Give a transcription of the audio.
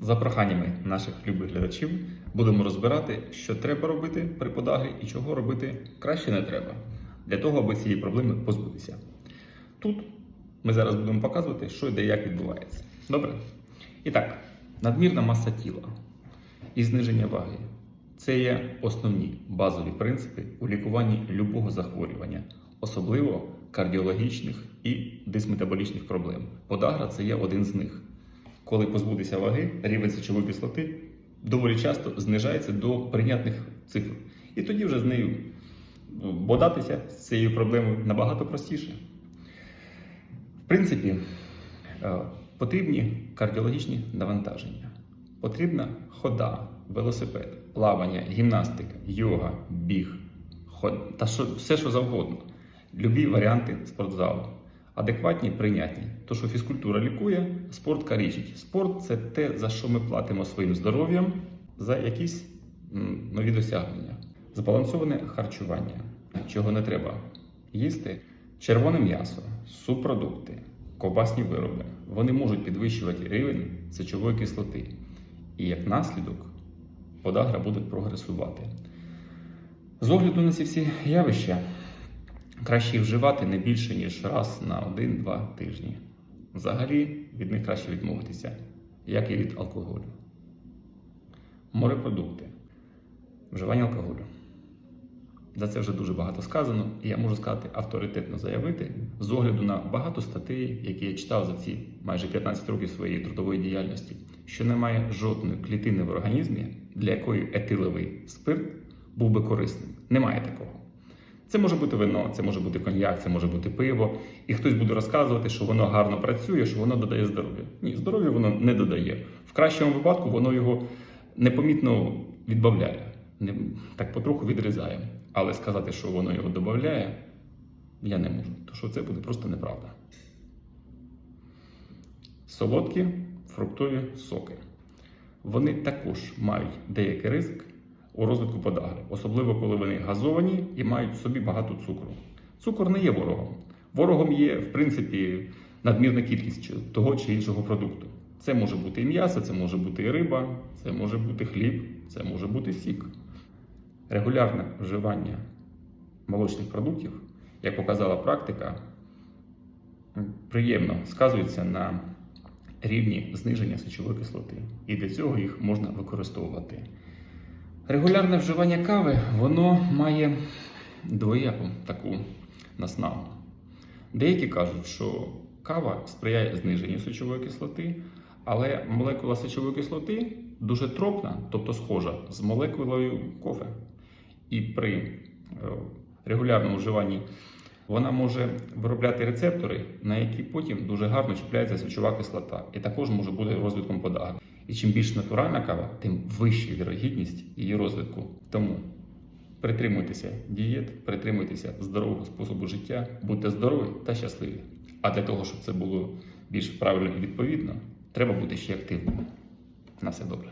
За проханнями наших любих глядачів будемо розбирати, що треба робити при подагрі і чого робити краще не треба, для того, аби цієї проблеми позбутися. Тут ми зараз будемо показувати, що і де як відбувається. Добре? І так, надмірна маса тіла і зниження ваги це є основні базові принципи у лікуванні любого захворювання, особливо кардіологічних і дисметаболічних проблем. Подагра це є один з них. Коли позбутися ваги, рівень сечової кислоти доволі часто знижається до прийнятних цифр. І тоді вже з нею ну, бодатися з цією проблемою набагато простіше. В принципі, е, потрібні кардіологічні навантаження. Потрібна хода, велосипед, плавання, гімнастика, йога, біг, ход... та що, все, що завгодно. Любі варіанти спортзалу. Адекватні, прийнятні. То, що фізкультура лікує, спорт калічить. Спорт це те, за що ми платимо своїм здоров'ям за якісь нові досягнення. Збалансоване харчування, чого не треба їсти, червоне м'ясо, субпродукти, ковбасні вироби. Вони можуть підвищувати рівень сечової кислоти. І як наслідок подагра буде прогресувати. З огляду на ці всі явища, краще вживати не більше, ніж раз на 1-2 тижні. Взагалі від них краще відмовитися, як і від алкоголю. Морепродукти, вживання алкоголю. За це вже дуже багато сказано, і я можу сказати авторитетно заявити з огляду на багато статей, які я читав за ці майже 15 років своєї трудової діяльності, що немає жодної клітини в організмі, для якої етиловий спирт був би корисним. Немає такого. Це може бути вино, це може бути коньяк, це може бути пиво, і хтось буде розказувати, що воно гарно працює, що воно додає здоров'я. Ні, здоров'я воно не додає. В кращому випадку воно його непомітно відбавляє, не, так потроху відрізає. Але сказати, що воно його додає, я не можу, тому що це буде просто неправда. Солодкі фруктові соки. Вони також мають деякий ризик у розвитку подагри, особливо коли вони газовані і мають в собі багато цукру. Цукор не є ворогом. Ворогом є, в принципі, надмірна кількість того чи іншого продукту. Це може бути і м'ясо, це може бути і риба, це може бути хліб, це може бути сік. Регулярне вживання молочних продуктів, як показала практика, приємно сказується на рівні зниження сечової кислоти. І для цього їх можна використовувати. Регулярне вживання кави воно має двояку таку наснагу. Деякі кажуть, що кава сприяє зниженню сечової кислоти, але молекула сечової кислоти дуже тропна, тобто схожа з молекулою кофе. І при е, регулярному вживанні вона може виробляти рецептори, на які потім дуже гарно чіпляється сечова кислота, і також може бути розвитком подагри. І чим більш натуральна кава, тим вища вірогідність її розвитку. Тому притримуйтеся дієт, притримуйтеся здорового способу життя, будьте здорові та щасливі. А для того, щоб це було більш правильно і відповідно, треба бути ще активним. На все добре.